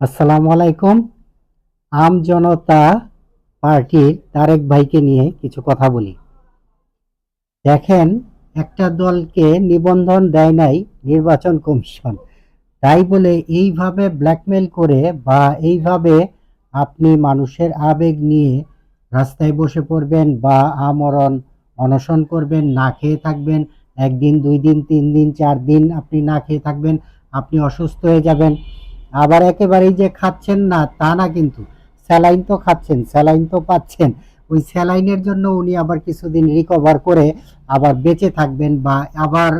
আসসালামু আলাইকুম। আম জনতা পার্টির তারেক ভাইকে নিয়ে কিছু কথা বলি। দেখেন, একটা দলকে নিবন্ধন দেয় নাই নির্বাচন কমিশন। তাই বলে এইভাবে ব্ল্যাকমেল করে বা এইভাবে আপনি মানুষের আবেগ নিয়ে রাস্তায় বসে পড়বেন বা আমরণ অনশন করবেন, না খেয়ে থাকবেন, একদিন, দুই দিন, তিন দিন, চার দিন আপনি না খেয়ে থাকবেন, আপনি অসুস্থ হয়ে যাবেন। আবার একেবারেই যে খাচ্ছেন না, তা না কিন্তু। স্যালাইন তো খাচ্ছেন, স্যালাইন তো পাচ্ছেন। ওই স্যালাইনের জন্য উনি আবার কিছুদিন রিকভার করে আবার বেঁচে থাকবেন বা আবার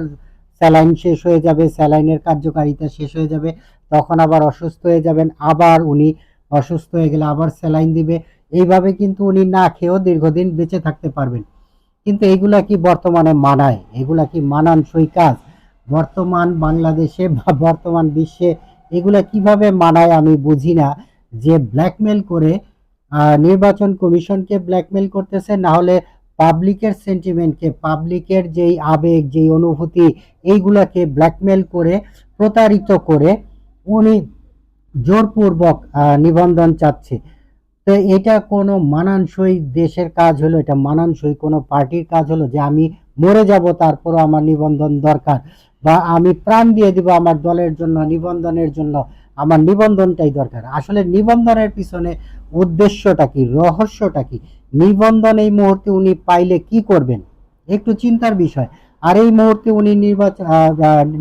স্যালাইন শেষ হয়ে যাবে, স্যালাইনের কার্যকারিতা শেষ হয়ে যাবে, তখন আবার অসুস্থ হয়ে যাবেন, আবার উনি অসুস্থ হয়ে গেলে আবার স্যালাইন দিবে। এইভাবে কিন্তু উনি না খেয়েও দীর্ঘদিন বেঁচে থাকতে পারবেন। কিন্তু এইগুলা কি বর্তমানে মানায়? এগুলা কি মানানসই কাজ? বর্তমান বাংলাদেশে বা বর্তমান বিশ্বে এগুলা কীভাবে মানায় আমি বুঝি না যে ব্ল্যাকমেল করে নির্বাচন কমিশনকে ব্ল্যাকমেল করতেছে, না হলে পাবলিকের সেন্টিমেন্টকে পাবলিকের যেই আবেগ, যেই অনুভূতি, এইগুলাকে ব্ল্যাকমেল করে প্রতারিত করে উনি জোরপূর্বক নিবন্ধন চাচ্ছে। তো এটা কোনো মানানসই দেশের কাজ হলো, এটা মানানসই কোনো পার্টির কাজ হলো যে আমি মরে যাব, তারপরও আমার নিবন্ধন দরকার। বা আমি প্রাণ দিয়ে দিব আমার দলের জন্য, নিবন্ধনের জন্য, আমার নিবন্ধনটাই দরকার। আসলে নিবন্ধনের পিছনে উদ্দেশ্যটা কি, রহস্যটা কি? নিবন্ধন এই মুহূর্তে উনি পাইলে কি করবেন? একটু চিন্তার বিষয়। আর এই মুহূর্তে উনি নির্বাচন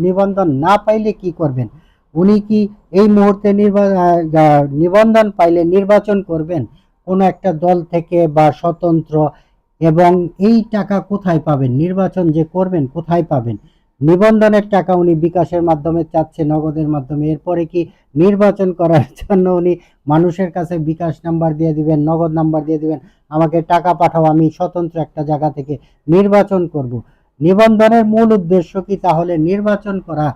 নিবন্ধন না পাইলে কি করবেন? উনি কি এই মুহূর্তে নিবন্ধন পাইলে নির্বাচন করবেন? কোনো একটা দল থেকে বা স্বতন্ত্র এবং এই টাকা কোথায় পাবেন? নির্বাচন যে করবেন, কোথায় পাবেন? নিবন্ধনের টাকা উনি বিকাশের মাধ্যমে চাচ্ছে, নগদের মাধ্যমে। এরপরে কি নির্বাচন করার জন্য উনি মানুষের কাছে বিকাশ নাম্বার দিয়ে দিবেন, নগদ নাম্বার দিয়ে দিবেন, আমাকে টাকা পাঠাও, আমি স্বতন্ত্র একটা জায়গা থেকে নির্বাচন করব। নিবন্ধনের মূল উদ্দেশ্য কি? তাহলে নির্বাচন করা।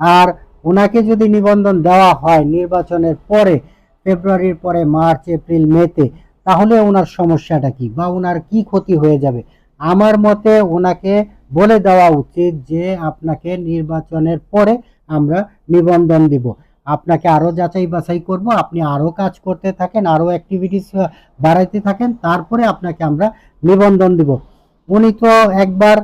আর ওনাকে যদি নিবন্ধন দেওয়া হয় নির্বাচনের পরে, ফেব্রুয়ারির পরে, মার্চ, এপ্রিল, মেতে, তাহলে ওনার সমস্যাটা কি? বা ওনার কি ক্ষতি হয়ে যাবে? আমার মতে ওনাকে বলে দেওয়া উচিত যে আপনাকে নির্বাচনের পরে আমরা নিবন্ধন দিব। আপনাকে আরও যাচাই বাছাই করব, আপনি আরও কাজ করতে থাকেন আরও অ্যাক্টিভিটিস বাড়াইতে থাকেন, তারপরে আপনাকে আমরা নিবন্ধন দিব। উনি তো একবার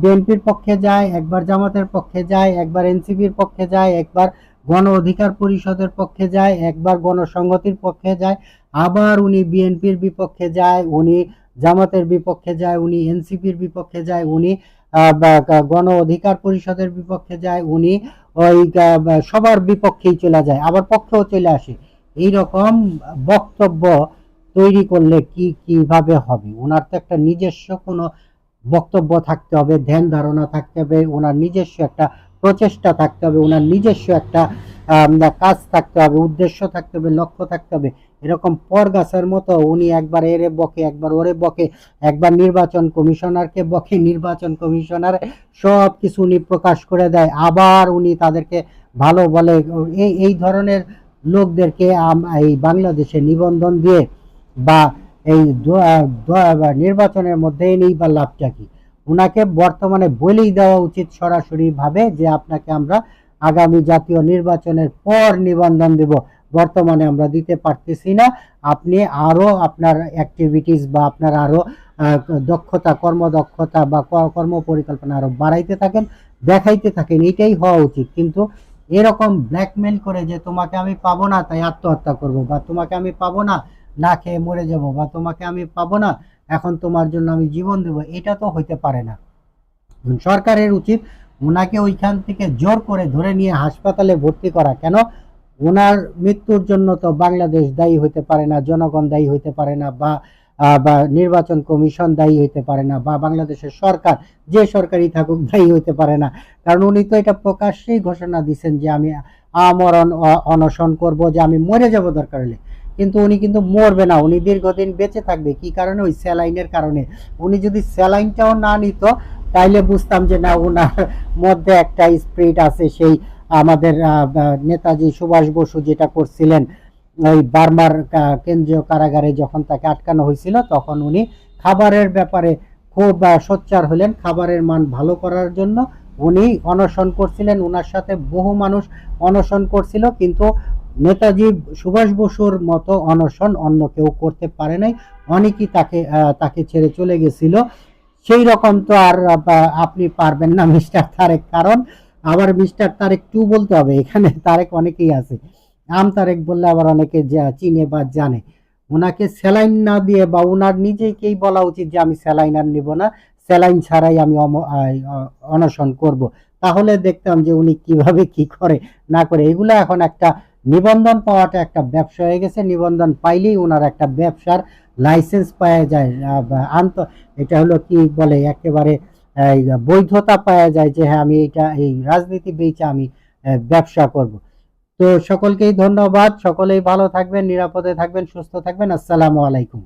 বিএনপির পক্ষে যায়, একবার জামাতের পক্ষে যায়, একবার এনসিপির পক্ষে যায়, একবার গণ অধিকার পরিষদের পক্ষে যায়, একবার গণসংহতির পক্ষে যায়, আবার উনি বিএনপির বিপক্ষে যায়, উনি জামাতের বিপক্ষে যায়, উনি এনসিপির বিপক্ষে যায়, উনি গণ অধিকার পরিষদের বিপক্ষে যায়, উনি ওই সবার বিপক্ষেই চলে যায়, আবার পক্ষেও চলে আসে। এই রকম বক্তব্য তৈরি করলে কি, কীভাবে হবে? ওনার তো একটা নিজস্ব কোনো বক্তব্য থাকতে হবে, ধ্যান ধারণা থাকতে হবে, ওনার নিজস্ব একটা প্রচেষ্টা থাকতে হবে, ওনার নিজস্ব একটা কাজ থাকতে হবে, উদ্দেশ্য থাকতে হবে, লক্ষ্য থাকতে হবে। এরকম পর গাছের মতো উনি একবার এরে বকে, একবার ওরে বকে, একবার নির্বাচন কমিশনারকে বকে, নির্বাচন কমিশনার সব কিছু উনি প্রকাশ করে দেয়। আবার উনি তাদেরকে ভালো বলে, এই এই ধরনের লোকদেরকে এই বাংলাদেশে নিবন্ধন দিয়ে বা এই নির্বাচনের মধ্যে নেই বা লাভটা কি? ওনাকে বর্তমানে বলেই দেওয়া উচিত সরাসরি ভাবে যে আপনাকে আমরা আগামী জাতীয় নির্বাচনের পর নিবন্ধন দেব। বর্তমানে আমরা দিতে পারতেছি না। আপনি আরও আপনার অ্যাক্টিভিটিস বা আপনার আরও আহ, দক্ষতা কর্মদক্ষতা বা কর্ম পরিকল্পনা আরও বাড়াইতে থাকেন দেখাইতে থাকেন এটাই হওয়া উচিত। কিন্তু এরকম ব্ল্যাকমেল করে যে তোমাকে আমি পাবো না তাই আত্মহত্যা করব বা তোমাকে আমি পাবো না না খেয়ে মরে যাব বা তোমাকে আমি পাবো না এখন তোমার জন্য আমি জীবন দেব এটা তো হইতে পারে না। সরকারের উচিত ওনাকে ওইখান থেকে জোর করে ধরে নিয়ে হাসপাতালে ভর্তি করা। কেন? ওনার মৃত্যুর জন্য তো বাংলাদেশ দায়ী হইতে পারে না, জনগণ দায়ী হইতে পারে না বা বা নির্বাচন কমিশন দায়ী হইতে পারে না বা বাংলাদেশের সরকার যে সরকারই থাকুক দায়ী হইতে পারে না। কারণ উনি তো এটা প্রকাশ্যেই ঘোষণা দিচ্ছেন যে আমি আমরণ অনশন করব, যে আমি মরে যাব দরকার হলে। কিন্তু উনি কিন্তু মরবে না, উনি দীর্ঘদিন বেঁচে থাকবে। কি কারণে? ওই স্যালাইনের কারণে। উনি যদি স্যালাইনটাও না নিত, তাইলে বুঝতাম যে না ওনার মধ্যে একটা স্পিরিট আছে, সেই আমাদের নেতাজি সুভাষ বসু যেটা করছিলেন, ওই বার্মার কেন্দ্রীয় কারাগারে যখন তাকে আটকানো হয়েছিল, তখন উনি খাবারের ব্যাপারে খুব সোচ্চার হলেন। খাবারের মান ভালো করার জন্য উনি অনশন করছিলেন। ওনার সাথে বহু মানুষ অনশন করছিল, কিন্তু নেতাজি সুভাষ বসুর মতো অনশন অন্য কেউ করতে পারে নাই। অনেকেই তাকে তাকে ছেড়ে চলে গেছিল। সেই রকম তো আর আপনি পারবেন না, মিস্টার তারেক, কারণ আবার মিস্টার তারেক টু বলতে হবে, এখানে তারেক অনেকেই আছে। আম তারেক বললে আবার অনেকে যা চিনে বা জানে। ওনাকে স্যালাইন না দিয়ে বা ওনার নিজেকেই বলা উচিত যে আমি স্যালাইন আর নিব না, স্যালাইন ছাড়াই আমি অনশন করব। তাহলে দেখতাম যে উনি কীভাবে কি করে না করে। এগুলো এখন একটা নিবন্ধন পাওয়াটা একটা ব্যবসা হয়ে গেছে। নিবন্ধন পাইলেই ওনার একটা ব্যবসার লাইসেন্স পাওয়া যায়। আন্ত এটা হলো কি বলে, একেবারে বৈধতা পাওয়া যায় যে হ্যাঁ আমি এটা এই রাজনীতি বেচে আমি ব্যবসা করব। তো সকলকেই ধন্যবাদ। সকলেই ভালো থাকবেন, নিরাপদে থাকবেন, সুস্থ থাকবেন। আসসালামু আলাইকুম।